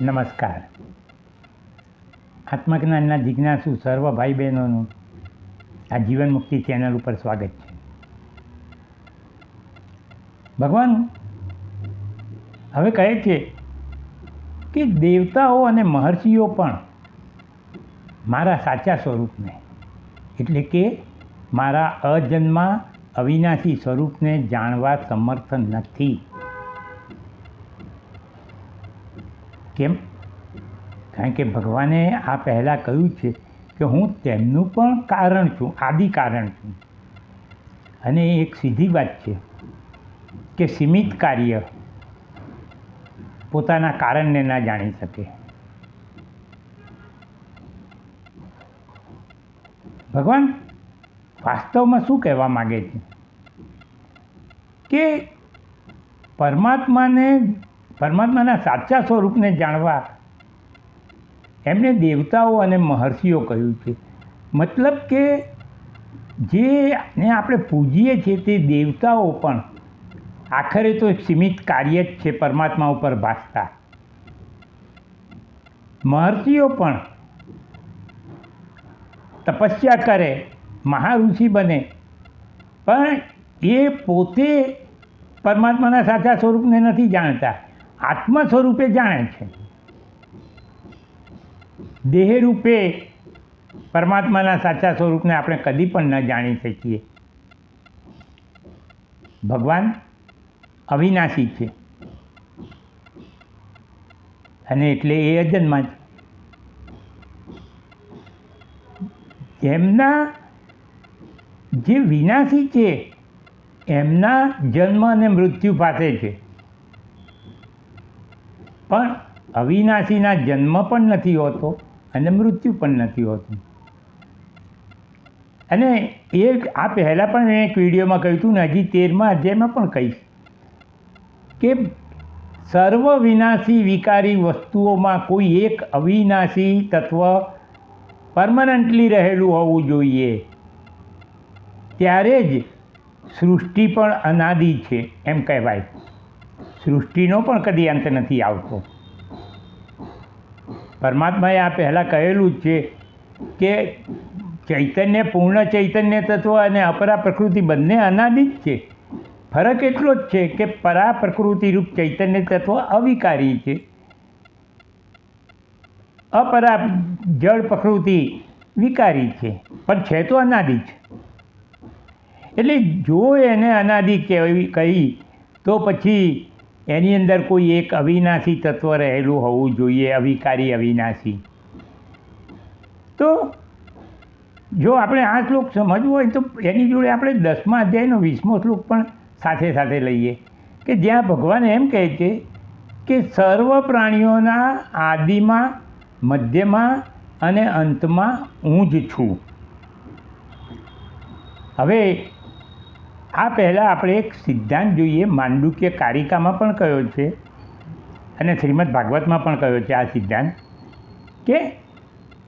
નમસ્કાર. આત્મજ્ઞાનના જિજ્ઞાસુ સર્વ ભાઈ બહેનોનું આ જીવન મુક્તિ ચેનલ ઉપર સ્વાગત છે. ભગવાન, હવે કહે છે કે દેવતાઓ અને મહર્ષિઓ પણ મારા સાચા સ્વરૂપને, એટલે કે મારા અજન્મા અવિનાશી સ્વરૂપને જાણવા સમર્થ નથી. કેમ? કારણ કે ભગવાને આ પહેલાં કહ્યું છે કે હું તેમનું પણ કારણ છું, આદિ કારણ છું. અને એ એક સીધી વાત છે કે સીમિત કાર્ય પોતાના કારણને ના જાણી શકે. ભગવાન વાસ્તવમાં શું કહેવા માગે છે? કે પરમાત્માને પરમાત્માના સાચા સ્વરૂપને જાણવા એમણે દેવતાઓ અને મહર્ષિઓ કહ્યું છે. મતલબ કે જેને આપણે પૂજીએ છીએ તે દેવતાઓ પણ આખરે તો સીમિત કાર્ય જ છે પરમાત્મા ઉપર ભાસતા. મહર્ષિઓ પણ તપસ્યા કરે, મહાઋષિ બને, પણ એ પોતે પરમાત્માના સાચા સ્વરૂપને નથી જાણતા. આત્મ સ્વરૂપે જાણે છે. દેહ રૂપે પરમાત્માના સાચા સ્વરૂપને આપણે કદી પણ ન જાણી શકીએ. ભગવાન અવિનાશી છે. અને એટલે એ અજન્મા છે એમના જે વિનાશી છે, એમના જન્મ અને મૃત્યુ પાસે છે પણ અવિનાશીના જન્મ પણ નથી હોતો અને મૃત્યુ પણ નથી હોતું. અને એ આ પહેલાં પણ મેં એક વિડીયોમાં કહ્યું હતું ને, હજી તેરમા અધ્યાયમાં પણ કહીશ કે સર્વ વિનાશી વિકારી વસ્તુઓમાં કોઈ એક અવિનાશી તત્વ પરમનન્ટલી રહેલું હોવું જોઈએ. ત્યારે જ સૃષ્ટિ પણ અનાદિ છે એમ કહેવાય. સૃષ્ટિનો પણ કદી અંત નથી આવતો. પરમાત્માએ આ પહેલાં કહેલું જ છે કે ચૈતન્ય પૂર્ણ ચૈતન્ય તત્વ અને અપરા પ્રકૃતિ બંને અનાદિ જ છે. ફરક એટલો જ છે કે પરા પ્રકૃતિરૂપ ચૈતન્ય તત્વ અવિકારી છે. અપરા જળ પ્રકૃતિ વિકારી છે, પણ છે તો અનાદિ જ એટલે જો એને અનાદિ કહેવી કહી, તો પછી એની અંદર કોઈ એક અવિનાશી તત્વ રહેલું હોવું જોઈએ, અવિકારી અવિનાશી. તો જો આપણે આ શ્લોક સમજવો હોય તો એની જોડે આપણે દસમા અધ્યાયનો વીસમો શ્લોક પણ સાથે સાથે લઈએ. કે જ્યાં ભગવાન એમ કહે છે કે સર્વ પ્રાણીઓના આદિમાં, મધ્યમાં અને અંતમાં હું જ છું. હવે આ પહેલાં આપણે એક સિદ્ધાંત જોઈએ, માંડુક્ય કારિકામાં પણ કયો છે અને શ્રીમદ ભાગવતમાં પણ કયો છે આ સિદ્ધાંત કે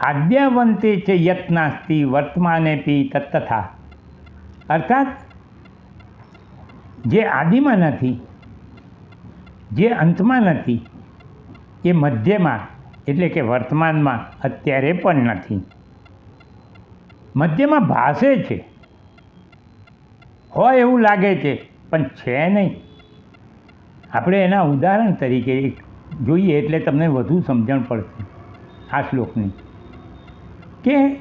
આદ્યાવંતે છે યતનાસ્તી વર્તમાને પી તત્તથા અર્થાત, જે આદિમાં નથી, જે અંતમાં નથી, એ મધ્યમાં, એટલે કે વર્તમાનમાં અત્યારે પણ નથી. મધ્યમાં ભાષે છે. હોય એવું લાગે છે, પણ છે નહીં. આપણે એના ઉદાહરણ તરીકે જોઈએ એટલે તમને વધુ સમજણ પડશે આ શ્લોકની. કે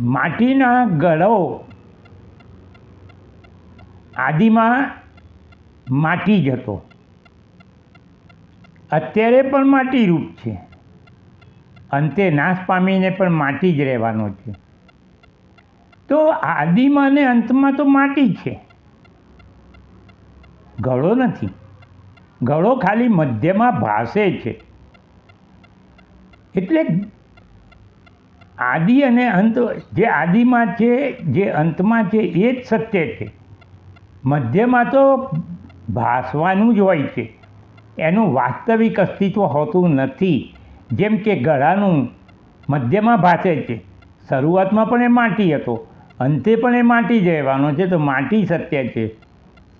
માટીના ગળો આદિમાં માટી જ હતો. અત્યારે પણ માટીરૂપ છે. અંતે નાશ પામીને પણ માટી જ રહેવાનો છે. તો આદિમાં અને અંતમાં તો માટી છે. ગળો નથી. ગળો ખાલી મધ્યમાં ભાસે છે. એટલે આદિ અને અંત જે આદિમાં છે, જે અંતમાં છે, એ જ સત્ય છે. મધ્યમાં તો ભાસવાનું જ હોય છે. એનું વાસ્તવિક અસ્તિત્વ હોતું નથી. જેમ કે ગળાનું મધ્યમાં ભાસે છે. શરૂઆતમાં પણ એ માટી હતો. અંતે પણ એ માટી જ રહેવાનો છે, તો માટી સત્ય છે.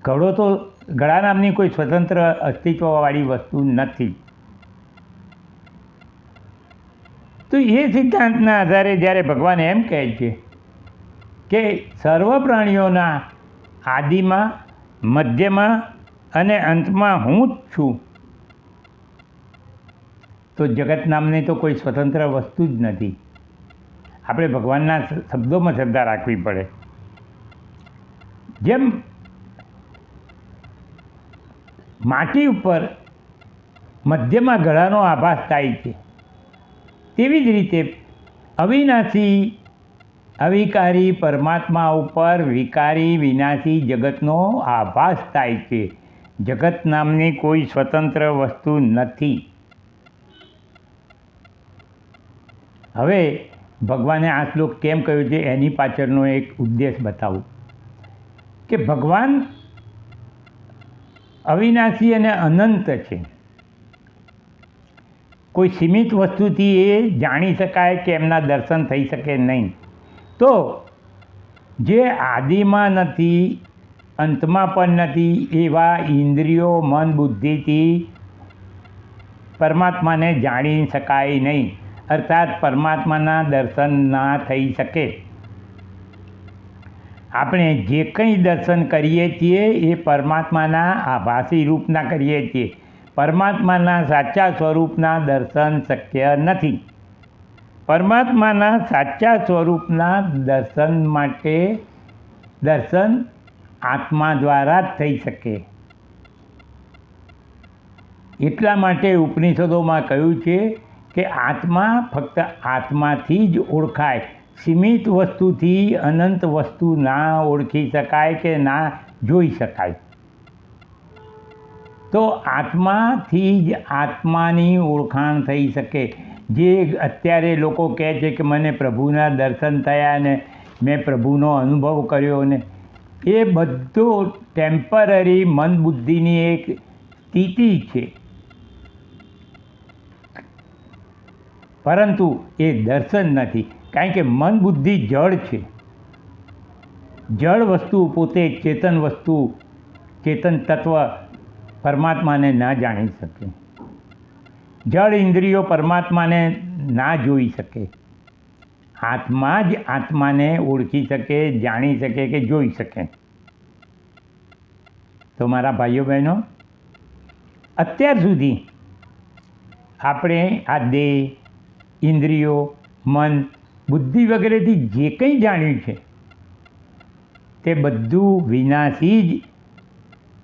ઘડો તો ગળા નામની કોઈ સ્વતંત્ર અસ્તિત્વવાળી વસ્તુ નથી. તો એ સિદ્ધાંતના આધારે જ્યારે ભગવાન એમ કહે છે કે સર્વ પ્રાણીઓના આદિમાં, મધ્યમાં અને અંતમાં હું જ છું, તો જગત નામની તો કોઈ સ્વતંત્ર વસ્તુ જ નથી. આપણે ભગવાનના શબ્દોમાં શ્રદ્ધા રાખવી પડે. જેમ માટી ઉપર મધ્યમાં ગળાનો આભાસ થાય છે, તેવી જ રીતે અવિનાશી, અવિકારી પરમાત્મા ઉપર વિકારી વિનાશી જગતનો આભાસ થાય છે. જગત નામની કોઈ સ્વતંત્ર વસ્તુ નથી. હવે ભગવાને આ શ્લોક કેમ કહ્યું છે? એની પાછળનો એક ઉદ્દેશ બતાવું. કે ભગવાન અવિનાશી અને અનંત છે. કોઈ સીમિત વસ્તુથી એ જાણી શકાય કે એમના દર્શન થઈ શકે નહીં. તો જે આદિમાં નથી, અંતમાં પણ નથી, એવા ઇન્દ્રિયો, મન, બુદ્ધિથી પરમાત્માને જાણી શકાય નહીં. અર્થાત પરમાત્માના દર્શન ના થઈ શકે. આપણે જે કંઈ દર્શન કરીએ છીએ એ પરમાત્માના આભાસી રૂપના કરીએ છીએ. પરમાત્માના સાચા સ્વરૂપના દર્શન શક્ય નથી. પરમાત્માના સાચા સ્વરૂપના દર્શન માટે દર્શન આત્મા દ્વારા જ થઈ શકે. એટલા માટે ઉપનિષદોમાં કહ્યું છે કે આત્મા ફક્ત આત્માથી જ ઓળખાય. સીમિત વસ્તુથી અનંત વસ્તુ ના ઓળખી શકાય કે ના જોઈ શકાય. તો આત્માથી જ આત્માની ઓળખાણ થઈ શકે. જે અત્યારે લોકો કહે છે કે મને પ્રભુના દર્શન થયા ને મેં પ્રભુનો અનુભવ કર્યો ને એ બધો ટેમ્પરરી મન બુદ્ધિની એક સ્થિતિ છે. પરંતુ એ દર્શન નથી, કારણ કે મન બુદ્ધિ જળ છે. જળ વસ્તુ પોતે ચેતન વસ્તુ, ચેતન તત્વ પરમાત્માને ના જાણી શકે. જળ ઇન્દ્રિયો પરમાત્માને ના જોઈ શકે. આત્મા જ આત્માને ઓળખી શકે, જાણી શકે કે જોઈ શકે. તો મારા ભાઈઓ બહેનો, અત્યાર સુધી આપણે આ દેહ ઇન્દ્રિયો, મન, બુદ્ધિ વગેરેથી જે કંઈ જાણ્યું છે, તે બધું વિનાશી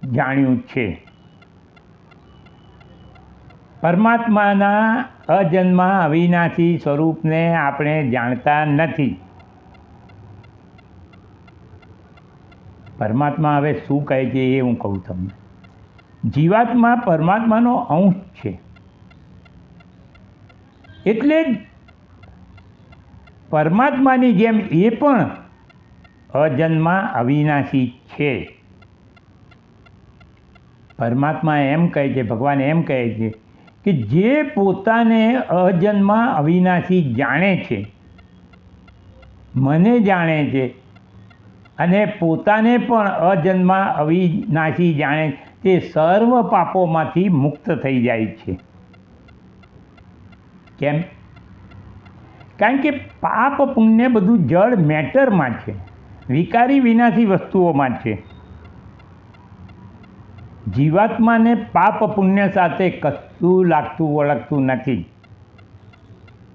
જ જાણ્યું છે. પરમાત્માના અજન્મા અવિનાશી સ્વરૂપને આપણે જાણતા નથી. પરમાત્મા હવે શું કહે છે એ હું કહું તમને. જીવાત્મા પરમાત્માનો અંશ છે. એટલે જ પરમાત્માની જેમ એ પણ અજન્મા અવિનાશી છે. પરમાત્મા એમ કહે છે, ભગવાન એમ કહે છે કે જે પોતાને અજન્મા અવિનાશી જાણે છે, મને જાણે છે અને પોતાને પણ અજન્મા અવિનાશી જાણે તે સર્વ પાપોમાંથી મુક્ત થઈ જાય છે. કેમ? કારણ કે પાપ, પુણ્ય બધું જળ મેટરમાં છે. વિકારી વિનાશી વસ્તુઓમાં છે. જીવાત્માને પાપ, પુણ્ય સાથે કશું લાગતું વળગતું નથી.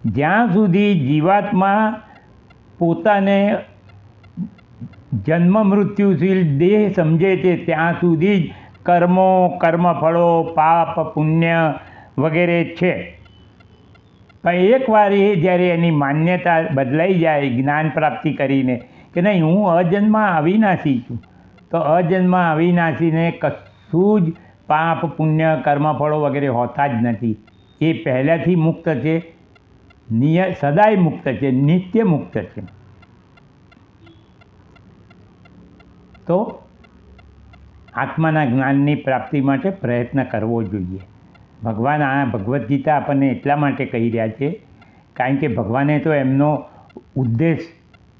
જ્યાં સુધી જીવાત્મા પોતાને જન્મ મૃત્યુશીલ દેહ સમજે છે, ત્યાં સુધી જ કર્મો, કર્મફળો, પાપ, પુણ્ય વગેરે છે. પણ એકવાર એ જ્યારે એની માન્યતા બદલાઈ જાય, જ્ઞાન પ્રાપ્તિ કરીને, કે નહીં, હું અજન્મા અવિનાશી છું, તો અજન્મા અવિનાશીને કશું જ પાપ, પુણ્ય, કર્મફળો વગેરે હોતા જ નથી. એ પહેલાંથી મુક્ત છે, નિય, સદાય મુક્ત છે, નિત્ય મુક્ત છે. તો આત્માના જ્ઞાનની પ્રાપ્તિ માટે પ્રયત્ન કરવો જોઈએ. ભગવાન આ ભગવદ્ ગીતા આપણને એટલા માટે કહી રહ્યા છે, કારણ કે ભગવાને તો એમનો ઉદ્દેશ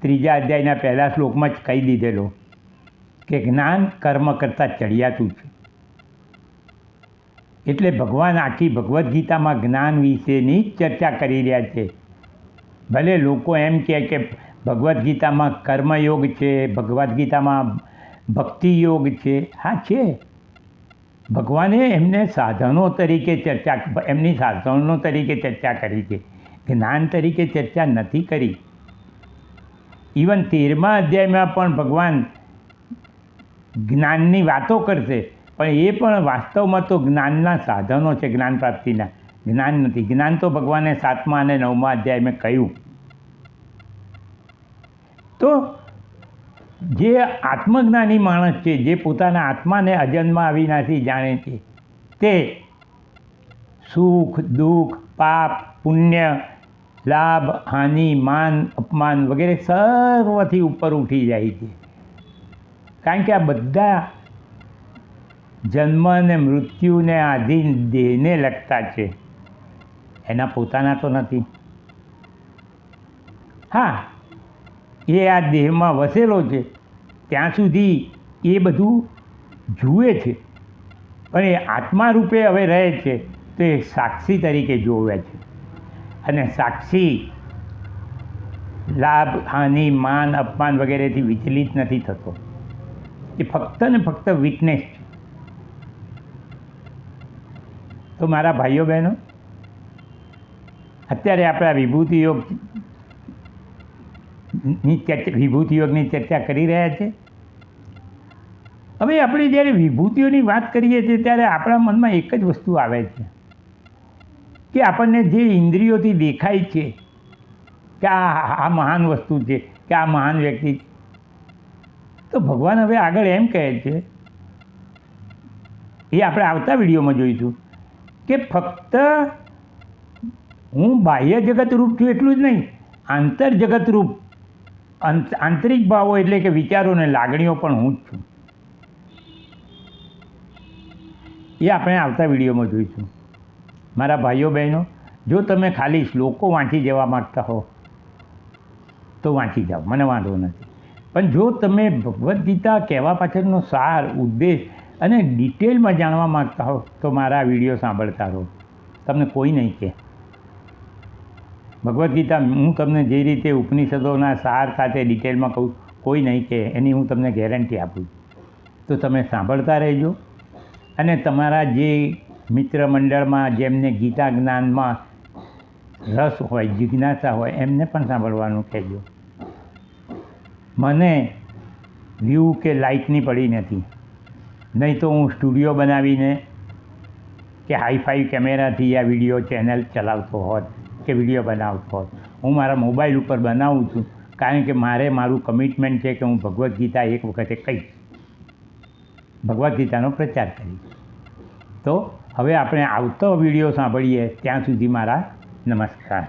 ત્રીજા અધ્યાયના પહેલા શ્લોકમાં જ કહી દીધેલો, કે જ્ઞાન કર્મ કરતાં ચડિયાતું છે. એટલે ભગવાન આખી ભગવદ્ ગીતામાં જ્ઞાન વિશેની જ ચર્ચા કરી રહ્યા છે. ભલે લોકો એમ કહે કે ભગવદ્ ગીતામાં કર્મયોગ છે, ભગવદ્ ગીતામાં ભક્તિ યોગ છે, હા છે ભગવાને એમને સાધનો તરીકે ચર્ચા એમની સાધનો તરીકે ચર્ચા કરી છે. જ્ઞાન તરીકે ચર્ચા નથી કરી. ઇવન તેરમા અધ્યાયમાં પણ ભગવાન જ્ઞાનની વાતો કરશે, પણ એ પણ વાસ્તવમાં તો જ્ઞાનના સાધનો છે, જ્ઞાન પ્રાપ્તિના. જ્ઞાન નથી. જ્ઞાન તો ભગવાને સાતમા અને નવમા અધ્યાયમાં કહ્યું. તો જે આત્મજ્ઞાની માણસ છે, જે પોતાના આત્માને અજન્મા અવિનાશી જાણે છે, તે સુખ, દુઃખ, પાપ, પુણ્ય, લાભ, હાનિ, માન, અપમાન વગેરે સર્વથી ઉપર ઉઠી જાય છે. કારણ કે આ બધા જન્મ અને મૃત્યુને આધીન દેહને લગતા છે. એના પોતાના તો નથી. હા એ આ દેહમાં વસેલો છે, ત્યાં સુધી એ બધું જુએ છે એ આત્મા રૂપે હવે રહે છે, તો એ સાક્ષી તરીકે જોવે છે. અને સાક્ષી લાભ, હાનિ, માન, અપમાન વગેરેથી વિચલિત નથી થતો. એ ફક્ત ને ફક્ત વિટનેસ છે. તો મારા ભાઈઓ બહેનો, અત્યારે આપણા વિભૂતિ યોગ ની ચર્ચા વિભૂતિ યોગની ચર્ચા કરી રહ્યા છે? હવે આપણે જ્યારે વિભૂતિઓની વાત કરીએ છીએ, ત્યારે આપણા મનમાં એક જ વસ્તુ આવે છે. કે આપણને જે ઇન્દ્રિયોથી દેખાય છે કે આ આ મહાન વસ્તુ છે, કે આ મહાન વ્યક્તિ છે. તો ભગવાન હવે આગળ એમ કહે છે, એ આપણે આવતા વિડીયોમાં જોઈશું, કે ફક્ત હું બાહ્ય જગત રૂપ છું એટલું જ નહીં, આંતર જગત રૂપ આંતરિક ભાવો એટલે કે વિચારો અને લાગણીઓ પણ હું જ છું. એ આપણે આવતા વિડીયોમાં જોઈશું. મારા ભાઈઓ બહેનો, જો તમે ખાલી શ્લોકો વાંચી જવા માગતા હો, તો વાંચી જાઓ, મને વાંધો નથી. પણ જો તમે ભગવદ્ ગીતા કહેવા પાછળનો સાર, ઉદ્દેશ અને ડિટેલમાં જાણવા માગતા હો, તો મારા વીડિયો સાંભળતા રહો. તમને કોઈ નહીં કહે. ભગવદ્ ગીતા, હું તમને જે રીતે ઉપનિષદોના સાર સાથે ડિટેલમાં કહું, કોઈ નહીં કહે, એની હું તમને ગેરંટી આપું તો તમે સાંભળતા રહેજો. અને તમારા જે મિત્ર મંડળમાં જેમને ગીતા જ્ઞાનમાં રસ હોય, જિજ્ઞાસા હોય, એમને પણ સાંભળવાનું કહેજો. મને વ્યૂ કે લાઇટની પડી નથી. નહીં તો હું સ્ટુડિયો બનાવીને કે હાઈફાઈ કેમેરાથી આ વીડિયો ચેનલ ચલાવતો હોત. કે વીડિયો બનાવતો હોત. હું મારા મોબાઈલ ઉપર બનાવું છું. કારણ કે મારે મારું કમિટમેન્ટ છે કે હું ભગવદ્ ગીતા એક વખતે કહીશ. ભગવદ્ ગીતાનો પ્રચાર કરીશ. તો હવે આપણે આવતો વીડિયો સાંભળીએ. ત્યાં સુધી મારા નમસ્કાર.